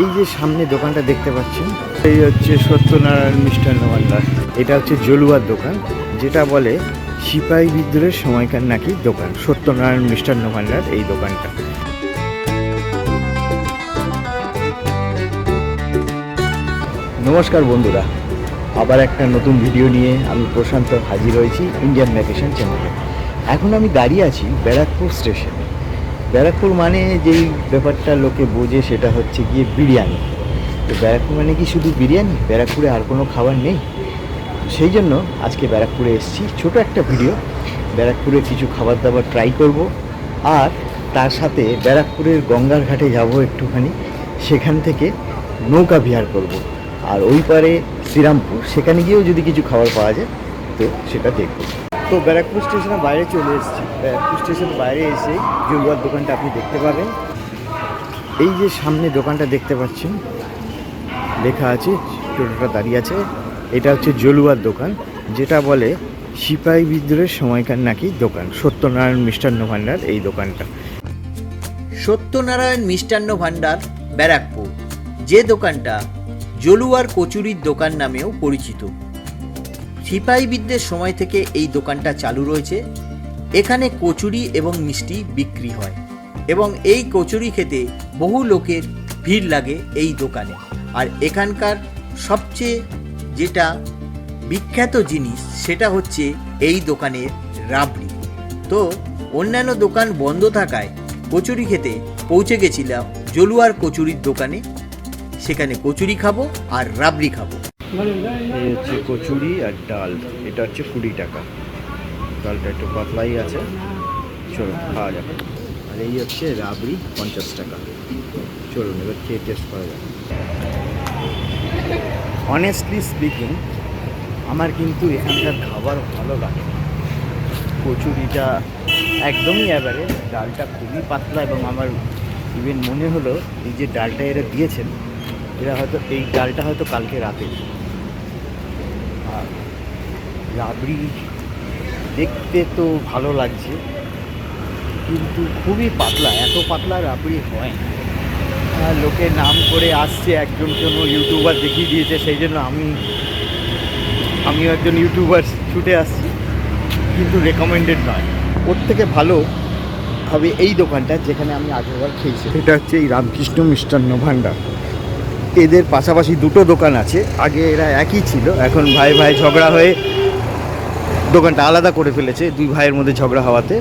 এই যে সামনে দোকানটা দেখতে পাচ্ছেন এই হচ্ছে সত্যনারায়ণ মিষ্টান্ন ভান্ডার। এটা হচ্ছে জলুয়ার দোকান যেটা বলে সিপাহী বিদ্রোহের সময়কার নাকি দোকান সত্যনারায়ণ মিষ্টান্ন ভান্ডার এই দোকানটা। নমস্কার বন্ধুরা আবার একটা নতুন ভিডিও নিয়ে আমি প্রশান্ত হাজির হয়েছি ইন্ডিয়ান ভ্যাকেশন চ্যানেলে। এখন আমি দাঁড়িয়ে আছি ব্যারাকপুর স্টেশনে। ব্যারাকপুর মানে যেই ব্যাপারটা লোকে বোঝে সেটা হচ্ছে গিয়ে বিরিয়ানি। তো ব্যারাকপুর মানে কি শুধু বিরিয়ানি? ব্যারাকপুরে আর কোনো খাবার নেই। সেই জন্য আজকে ব্যারাকপুরে এসেছি। ছোট একটা ভিডিও। ব্যারাকপুরে কিছু খাবার দাবার ট্রাই করব। আর তার সাথে ব্যারাকপুরের গঙ্গার ঘাটে যাব একটুখানি। সেখান থেকে নৌকা বিহার করব। আর ওই পারে শ্রীরামপুর। সেখানে গিয়েও যদি কিছু খাবার পাওয়া যায়, তো সেটা দেখব। তো ব্যারাকপুর স্টেশনের বাইরে চলে এসেছি। ব্যারাকপুর স্টেশনের বাইরে এসে জলুয়ার দোকানটা আপনি দেখতে পাবেন। এই যে সামনে দোকানটা দেখতে পাচ্ছেন, লেখা আছে, টোটোটা দাঁড়িয়ে আছে। এটা হচ্ছে জলুয়ার দোকান, যেটা বলে সিপাহী বিদ্রোহের সময়কার নাকি দোকান। সত্যনারায়ণ মিষ্টান্ন ভাণ্ডার, এই দোকানটা। সত্যনারায়ণ মিষ্টান্ন ভাণ্ডার, ব্যারাকপুর। যে দোকানটা জলুয়ার কচুরির দোকান নামেও পরিচিত। সিপাহী বিদ্যের সময় থেকে এই দোকানটা চালু রয়েছে। এখানে কচুরি এবং মিষ্টি বিক্রি হয় এবং এই কচুরি খেতে বহু লোকের ভিড় লাগে এই দোকানে। আর এখানকার সবচেয়ে যেটা বিখ্যাত জিনিস সেটা হচ্ছে এই দোকানের রাবড়ি। তো অন্যান্য দোকান বন্ধ থাকায় কচুরি খেতে পৌঁছে গেছিলাম জলুয়ার কচুরির দোকানে। সেখানে কচুরি খাব আর রাবড়ি খাব। এই হচ্ছে কচুরি আর ডাল। এটা হচ্ছে কুড়ি টাকা। ডালটা একটু পাতলাই আছে। চলুন, খাওয়া যাবে আর এই হচ্ছে রাবড়ি পঞ্চাশ টাকা। চলুন, এবার খেয়ে টেস্ট করা যাবে অনেস্টলি স্পিকিং আমার কিন্তু এখানকার খাবার ভালো লাগে কচুরিটা একদমই অ্যাভারেজ ডালটা খুবই পাতলা এবং আমার ইভেন মনে হলো, এই যে ডালটা এরা দিয়েছেন, এরা হয়তো, এই ডালটা হয়তো কালকে রাতে রাবড়ি দেখতে তো ভালো লাগছে, কিন্তু খুবই পাতলা, এত পাতলা রাবড়ি হয় লোকে নাম করে আসছে, একজন কোনো ইউটিউবার দেখিয়ে দিয়েছে, সেই জন্য আমি, আমিও একজন ইউটিউবার ছুটে আসছি, কিন্তু রেকমেন্ডেড নয়। ওর থেকে ভালো হবে এই দোকানটা, যেখানে আমি আগেরবার খেয়েছি। এটা হচ্ছে এই রামকৃষ্ণ মিষ্টান্ন ভাণ্ডার এদের পাশাপাশি দুটো দোকান আছে, আগে এরা একই ছিল, এখন ভাই ভাই ঝগড়া হয়ে দোকানটা আলাদা করে ফেলেছে দুই ভাইয়ের মধ্যে ঝগড়া হওয়াতে।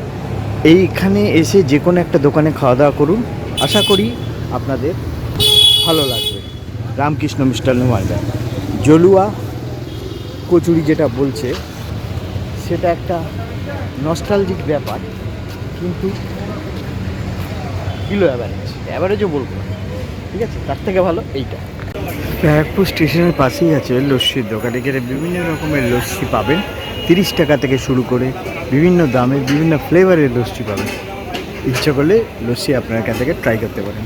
এইখানে এসে যে কোনো একটা দোকানে খাওয়া দাওয়া করুন। আশা করি আপনাদের ভালো লাগবে। রামকৃষ্ণ মিষ্টান্ন ভাণ্ডার জলুয়া কচুরি যেটা বলছে, সেটা একটা নস্টালজিক ব্যাপার, কিন্তু কিলো অ্যাভারেজ অ্যাভারেজও বলব ঠিক আছে? তার থেকে ভালো এইটা। ব্যারাকপুর স্টেশনের পাশেই আছে লস্যির দোকানে। গেলে বিভিন্ন রকমের লস্যি পাবেন। তিরিশ টাকা থেকে শুরু করে বিভিন্ন দামের বিভিন্ন ফ্লেভারের লস্যি পাবেন। ইচ্ছা করলে লস্যি আপনার এখান থেকে ট্রাই করতে পারেন।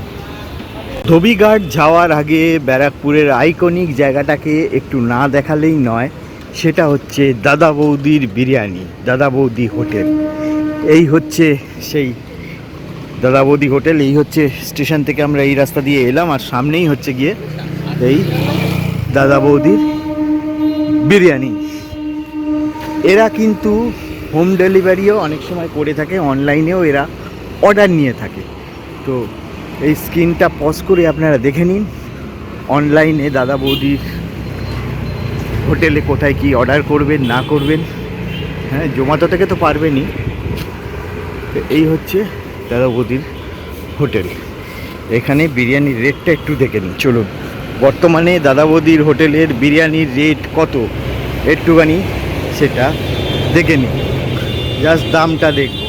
ধোবিঘাট যাওয়ার আগে ব্যারাকপুরের আইকনিক জায়গাটাকে একটু না দেখালেই নয়, সেটা হচ্ছে দাদা বৌদির বিরিয়ানি, দাদা বৌদি হোটেল। এই হচ্ছে সেই দাদা বৌদি হোটেল, এই হচ্ছে স্টেশন থেকে আমরা এই রাস্তা দিয়ে এলাম, আর সামনেই হচ্ছে গিয়ে এই দাদা বৌদির বিরিয়ানি। এরা কিন্তু হোম ডেলিভারিও অনেক সময় করে থাকে অনলাইনেও এরা অর্ডার নিয়ে থাকে। তো এই স্ক্রিনটা পজ করে আপনারা দেখে নিন অনলাইনে দাদা বৌদির হোটেলে কোথায় কি অর্ডার করবেন, না করবেন। হ্যাঁ জোম্যাটো থেকে তো পারবেনই। এই হচ্ছে দাদা বৌদির হোটেল। এখানে বিরিয়ানির রেটটা একটু দেখে নিন, চলুন। বর্তমানে দাদা বৌদির হোটেলের বিরিয়ানির রেট কত? একটুখানি সেটা দেখে নিন জাস্ট দামটা দেখব।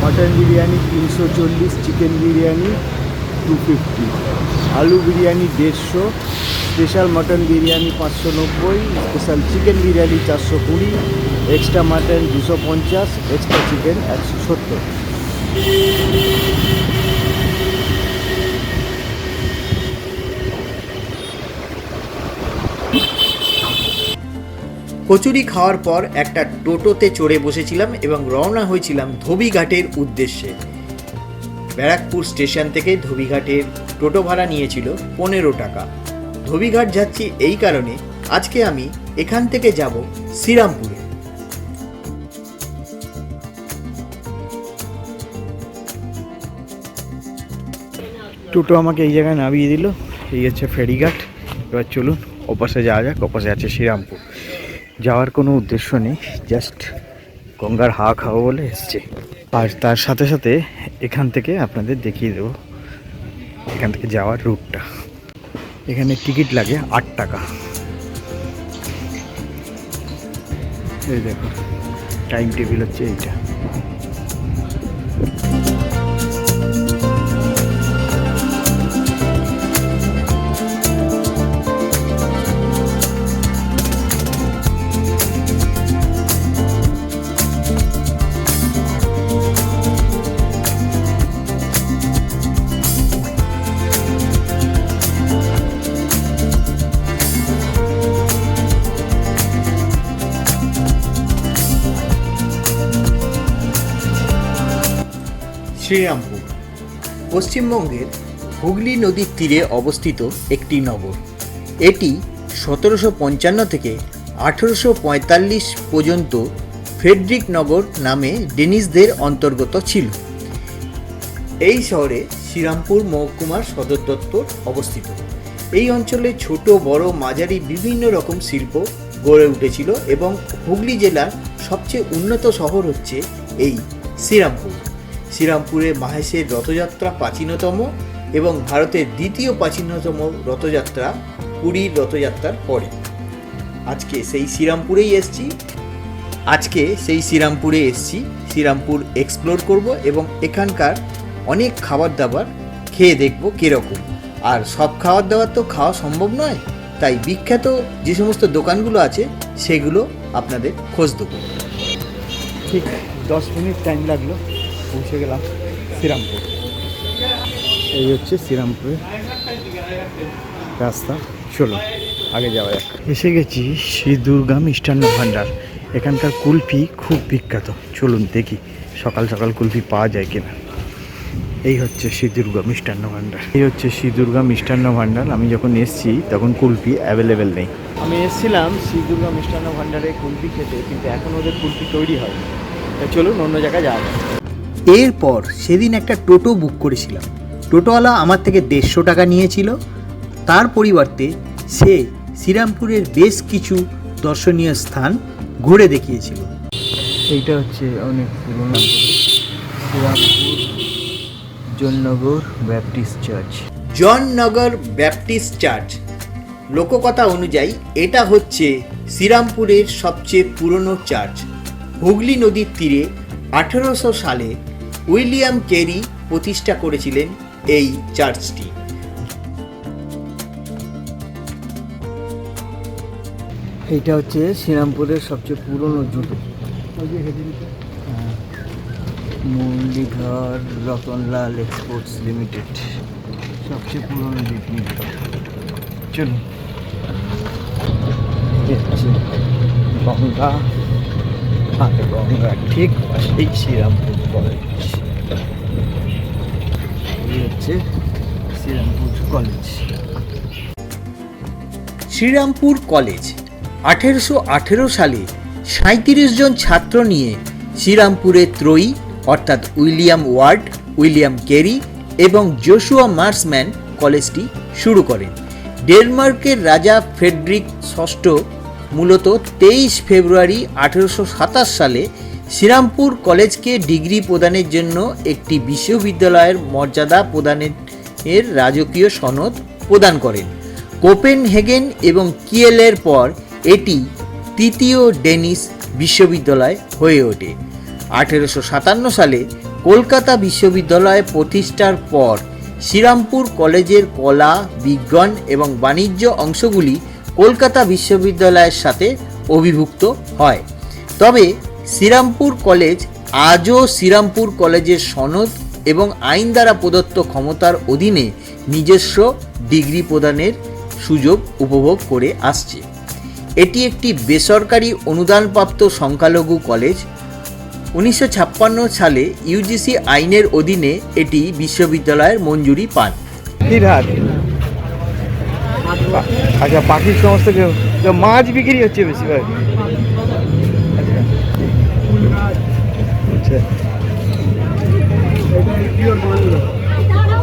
মটন বিরিয়ানি তিনশো চল্লিশ চিকেন বিরিয়ানি টু ফিফটি আলু বিরিয়ানি দেড়শো স্পেশাল মটন বিরিয়ানি পাঁচশো নব্বই স্পেশাল চিকেন বিরিয়ানি চারশো কুড়ি এক্সট্রা মাটন দুশো পঞ্চাশ এক্সট্রা চিকেন একশো সত্তর। কচুরি খাওয়ার পর একটা টোটোতে চড়ে বসেছিলাম এবং রওনা হয়েছিলাম ধোবিঘাটের উদ্দেশ্যে। ব্যারাকপুর স্টেশন থেকে ধোবিঘাটের টোটো ভাড়া নিয়েছিল পনেরো টাকা। ধোবিঘাট যাচ্ছি এই কারণে আজকে আমি এখান থেকে যাব শ্রীরামপুরে। টোটো আমাকে এই জায়গায় নামিয়ে দিল, এই হচ্ছে ফেরিঘাট। এবার চলুন, ওপাশে যাওয়া যাক, ওপাশে আছে শ্রীরামপুর। যাওয়ার কোনো উদ্দেশ্য নেই জাস্ট গঙ্গার হা খাও বলে এসছে। আর তার সাথে সাথে এখান থেকে আপনাদের দেখিয়ে দেবো, এখান থেকে যাওয়ার রুটটা। এখানে টিকিট লাগে আট টাকা। এই দেখো টাইম টেবিল হচ্ছে এইটা। শ্রীরামপুর। পশ্চিমবঙ্গের হুগলি নদীর তীরে অবস্থিত একটি নগর। এটি সতেরোশো পঞ্চান্ন থেকে আঠেরোশো পঁয়তাল্লিশ পর্যন্ত ফেডরিক নগর নামে ডেনিসদের অন্তর্গত ছিল। এই শহরে শ্রীরামপুর মহকুমার সদর দপ্তর অবস্থিত। এই অঞ্চলে ছোট, বড়, মাঝারি বিভিন্ন রকম শিল্প গড়ে উঠেছিল এবং হুগলি জেলার সবচেয়ে উন্নত শহর হচ্ছে এই শ্রীরামপুর। শ্রীরামপুরে মাহেশের রথযাত্রা প্রাচীনতম এবং ভারতের দ্বিতীয় প্রাচীনতম রথযাত্রা, পুরীর রথযাত্রার পরে। আজকে সেই শ্রীরামপুরেই এসছি। আজকে সেই শ্রীরামপুরে এসছি। শ্রীরামপুর এক্সপ্লোর করব এবং এখানকার অনেক খাবার দাবার খেয়ে দেখব কীরকম। আর সব খাবার দাবার তো খাওয়া সম্ভব নয়, তাই বিখ্যাত যে সমস্ত দোকানগুলো আছে, সেগুলো আপনাদের খোঁজ দেবো। ঠিক দশ মিনিট টাইম লাগল। পৌঁছে গেলাম শ্রীরামপুর। এই হচ্ছে শ্রীরামপুরের রাস্তা। চলো, আগে যাওয়া যাক। এসে গেছি শ্রী দুর্গা মিষ্টান্ন ভাণ্ডার। এখানকার কুলফি খুব বিখ্যাত। চলুন দেখি সকাল সকাল কুলফি পাওয়া যায় কিনা। এই হচ্ছে শ্রী দুর্গা মিষ্টান্ন ভাণ্ডার। এই হচ্ছে শ্রী দুর্গা মিষ্টান্ন ভাণ্ডার। আমি যখন এসেছি, তখন কুলফি অ্যাভেলেবেল নেই। আমি এসেছিলাম শ্রী দুর্গা মিষ্টান্ন ভাণ্ডারে কুলফি খেতে, কিন্তু এখন ওদের কুলফি তৈরি হয় চলুন অন্য জায়গায় যাওয়া যাক। এরপর সেদিন একটা টোটো বুক করেছিলাম। টোটোওয়ালা আমার থেকে দেড়শো টাকা নিয়েছিল। তার পরিবর্তে সে শ্রীরামপুরের বেশ কিছু দর্শনীয় স্থান ঘুরে দেখিয়েছিল। এইটা হচ্ছে অনেক পুরোনো Serampore Jannagar Baptist church. Jannagar Baptist church. লোককথা অনুযায়ী এটা হচ্ছে শ্রীরামপুরের সবচেয়ে পুরনো চার্চ। হুগলি নদীর তীরে আঠেরোশো সালে উইলিয়াম কেরি প্রতিষ্ঠা করেছিলেন এই চার্চটি। এইটা হচ্ছে শ্রীরামপুরের সবচেয়ে পুরনো জুতো। Muralidhar Ratanlal exports limited. সবচেয়ে পুরনো চলুন। গঙ্গা। গঙ্গা, ঠিক পাশেই শ্রীরামপুর কলেজ। শ্রীরামপুর কলেজ আঠেরোশো আঠেরো সালে সাঁত্রিশ জন ছাত্র নিয়ে শ্রীরামপুরে ত্রয়ী, অর্থাৎ উইলিয়াম ওয়ার্ড, উইলিয়াম কেরি এবং জোশুয়া মার্সম্যান কলেজটি শুরু করেন। ডেনমার্কের রাজা ফ্রেডরিক ষষ্ঠ মূলত তেইশ ফেব্রুয়ারি আঠেরোশো সাতাশ সালে শ্রীরামপুর কলেজকে ডিগ্রি প্রদানের জন্য একটি বিশ্ববিদ্যালয়ের মর্যাদা প্রদানের এর রাজকীয় সনদ প্রদান করেন। কোপেনহেগেন এবং কিয়েলের পর এটি তৃতীয় ডেনিস বিশ্ববিদ্যালয় হয়ে ওঠে। আঠেরোশো সাতান্ন সালে কলকাতা বিশ্ববিদ্যালয় প্রতিষ্ঠার পর শ্রীরামপুর কলেজের কলা, বিজ্ঞান এবং বাণিজ্য অংশগুলি কলকাতা বিশ্ববিদ্যালয়ের সাথে অভিভুক্ত হয়। তবে শ্রীরামপুর কলেজ আজও শ্রীরামপুর কলেজের সনদ এবং আইন দ্বারা প্রদত্ত ক্ষমতার অধীনে নিজস্ব ডিগ্রি প্রদানের সুযোগ উপভোগ করে আসছে। এটি একটি বেসরকারি অনুদানপ্রাপ্ত সংখ্যালঘু কলেজ। উনিশশো ছাপ্পান্ন সালে ইউজিসি আইনের অধীনে এটি বিশ্ববিদ্যালয়ের মঞ্জুরি পান। আচ্ছা পাখির সমস্ত মাছ বিক্রি হচ্ছে বেশিরভাগ। আচ্ছা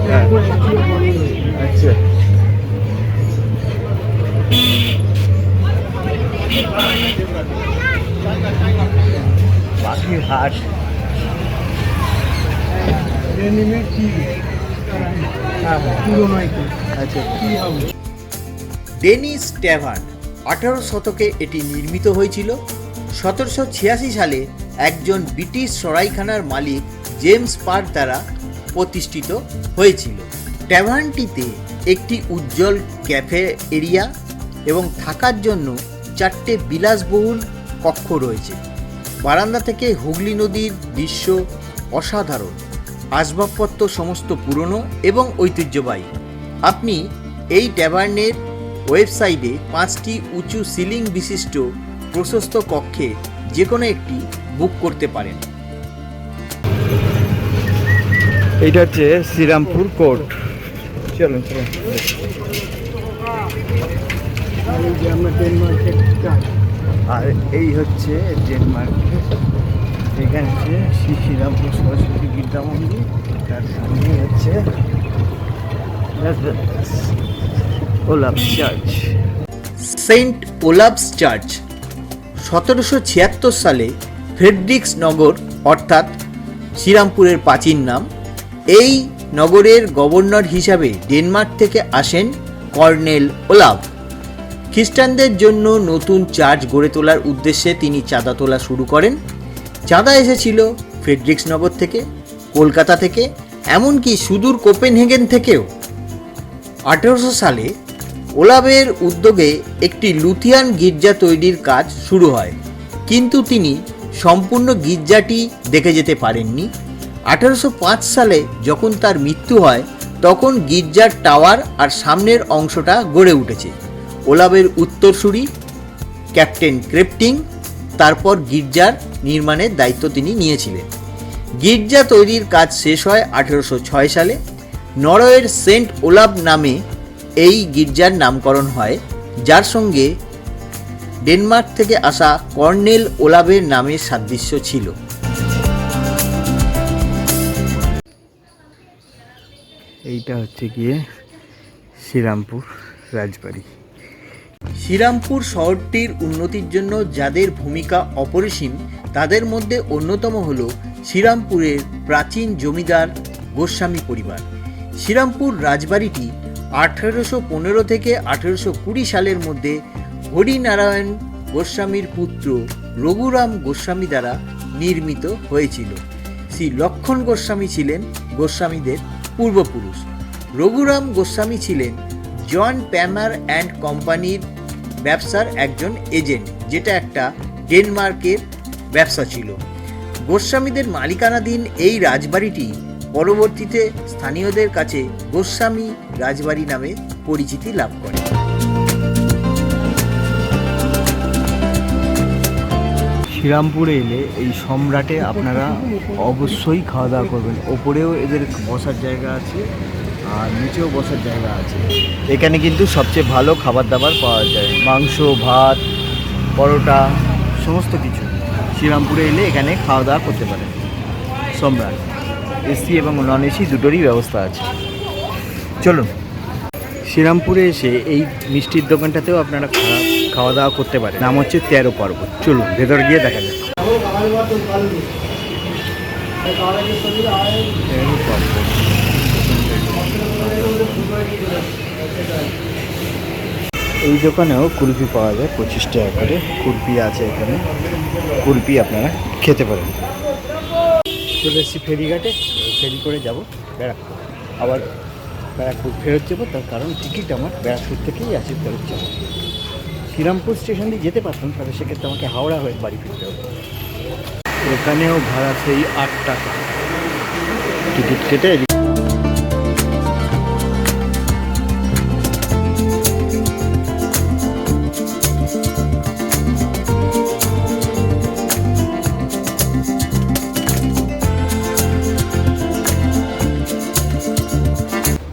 হ্যাঁ। হাট। আচ্ছা ডেনিস ট্যাভার্ন আঠারো শতকে এটি নির্মিত হয়েছিল। সতেরোশো ছিয়াশি সালে একজন ব্রিটিশ সরাইখানার মালিক জেমস পার্ক দ্বারা প্রতিষ্ঠিত হয়েছিল। ট্যাভার্নটিতে একটি উজ্জ্বল ক্যাফে এরিয়া এবং থাকার জন্য চারটে বিলাসবহুল কক্ষ রয়েছে। বারান্দা থেকে হুগলি নদীর দৃশ্য অসাধারণ, আসবাবপত্র সমস্ত পুরনো এবং ঐতিহ্যবাহী। আপনি এই ট্যাভার্নের ওয়েবসাইটে পাঁচটি উঁচু সিলিং বিশিষ্ট প্রশস্ত কক্ষে যে কোনো একটি বুক করতে পারেন। এইটা হচ্ছে শ্রীরামপুর কোর্ট। চলুন চলুন। আর এই হচ্ছে ডেনমার্কের এখানে হচ্ছে শ্রী শ্রীরামপুর সরস্বতী গীতা মন্দির। তার সামনে হচ্ছে Olav church. Saint Olav's church. সতেরোশো ছিয়াত্তর সালে ফ্রেডরিক্স নগর অর্থাৎ শ্রীরামপুরের প্রাচীন নাম, এই নগরের গভর্নর হিসাবে ডেনমার্ক থেকে আসেন কর্নেল ওলাভ। খ্রিস্টানদের জন্য নতুন চার্চ গড়ে তোলার উদ্দেশ্যে তিনি চাঁদা তোলা শুরু করেন। চাঁদা এসেছিল ফ্রেডরিক্স নগর থেকে, কলকাতা থেকে, এমনকি সুদূর কোপেনহেগেন থেকেও। আঠেরোশো সালে ওলাভের উদ্যোগে একটি লুথিয়ান গির্জা তৈরির কাজ শুরু হয়, কিন্তু তিনি সম্পূর্ণ গির্জাটি দেখে যেতে পারেননি। আঠারোশো পাঁচ সালে যখন তার মৃত্যু হয়, তখন গির্জার টাওয়ার আর সামনের অংশটা গড়ে উঠেছে। ওলাভের উত্তরসূরি, ক্যাপ্টেন ক্রেপ্টিং, তারপর গির্জার নির্মাণের দায়িত্ব তিনি নিয়েছিলেন। গির্জা তৈরির কাজ শেষ হয় আঠেরোশো ছয় সালে। নরওয়ের সেন্ট ওলাভ নামে এই গির্জার নামকরণ হয়, যার সঙ্গে ডেনমার্ক থেকে আসা কর্নেল ওলাভের নামের সাদৃশ্য ছিল। এইটা হচ্ছে গিয়ে শ্রীরামপুর রাজবাড়ি। শ্রীরামপুর শহরটির উন্নতির জন্য যাদের ভূমিকা অপরিসীম তাদের মধ্যে অন্যতম হল শ্রীরামপুরের প্রাচীন জমিদার গোস্বামী পরিবার। শ্রীরামপুর রাজবাড়িটি আঠেরোশো পনেরো থেকে আঠেরোশো কুড়ি সালের মধ্যে হরিনারায়ণ গোস্বামীর পুত্র রঘুরাম গোস্বামী দ্বারা নির্মিত হয়েছিল। শ্রী লক্ষণ গোস্বামী ছিলেন গোস্বামীদের পূর্বপুরুষ। রঘুরাম গোস্বামী ছিলেন জন প্যামার অ্যান্ড কোম্পানির ব্যবসার একজন এজেন্ট, যেটা একটা ডেনমার্কের ব্যবসা ছিল। গোস্বামীদের মালিকানাধীন এই রাজবাড়িটি পরবর্তীতে স্থানীয়দের কাছে গোস্বামী রাজবাড়ি নামে পরিচিতি লাভ করে। শ্রীরামপুরে এলে এই সম্রাটে আপনারা অবশ্যই খাওয়া দাওয়া করবেন। ওপরেও এদের বসার জায়গা আছে, আর নিচেও বসার জায়গা আছে। এখানে কিন্তু সবচেয়ে ভালো খাবার দাবার পাওয়া যায়। মাংস, ভাত, পরোটা, সমস্ত কিছু। শ্রীরামপুরে এলে এখানে খাওয়া দাওয়া করতে পারেন। সম্রাট, এসি এবং নন এসি দুটোরই ব্যবস্থা আছে। চলুন, শ্রীরামপুরে এসে এই মিষ্টির দোকানটাতেও আপনারা খাওয়া খাওয়া দাওয়া করতে পারে। নাম হচ্ছে তেরো পর্বত চলুন, ভেতরে গিয়ে দেখা যাক। এই দোকানেও কুলফি পাওয়া যায় পঁচিশ টাকা করে। কুলফি আছে এখানে। কুলফি আপনারা খেতে পারেন। চলে এসেছি ফেরিঘাটে। ফেরি করে যাব ব্যারাকপুর। আবার ব্যারাকপুর ফেরত যাব, তার কারণ টিকিট আমার ব্যারাকপুর থেকেই আছে, ফেরত যাব। শ্রীরামপুর স্টেশন দিয়ে যেতে পারতাম, তাহলে সেক্ষেত্রে আমাকে হাওড়া হয়ে বাড়ি ফিরতে হবে ওখানেও ভাড়া সেই আট টাকা। টিকিট কেটে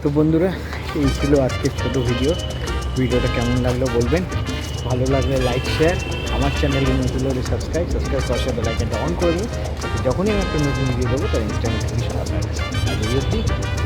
তো বন্ধুরা, এই ছিল আজকের ছোটো ভিডিও। ভিডিওটা কেমন লাগল বলবেন? ভালো লাগলে লাইক শেয়ার আমার চ্যানেলে নতুন হলে সাবস্ক্রাইব সাবস্ক্রাইব করার সাথে লাইকটা অন করে দিন। যখনই আমি একটা নতুন ভিডিও দেবো, তার ইনস্টাগ্রাম নোটিফিকেশন আপনার কাছে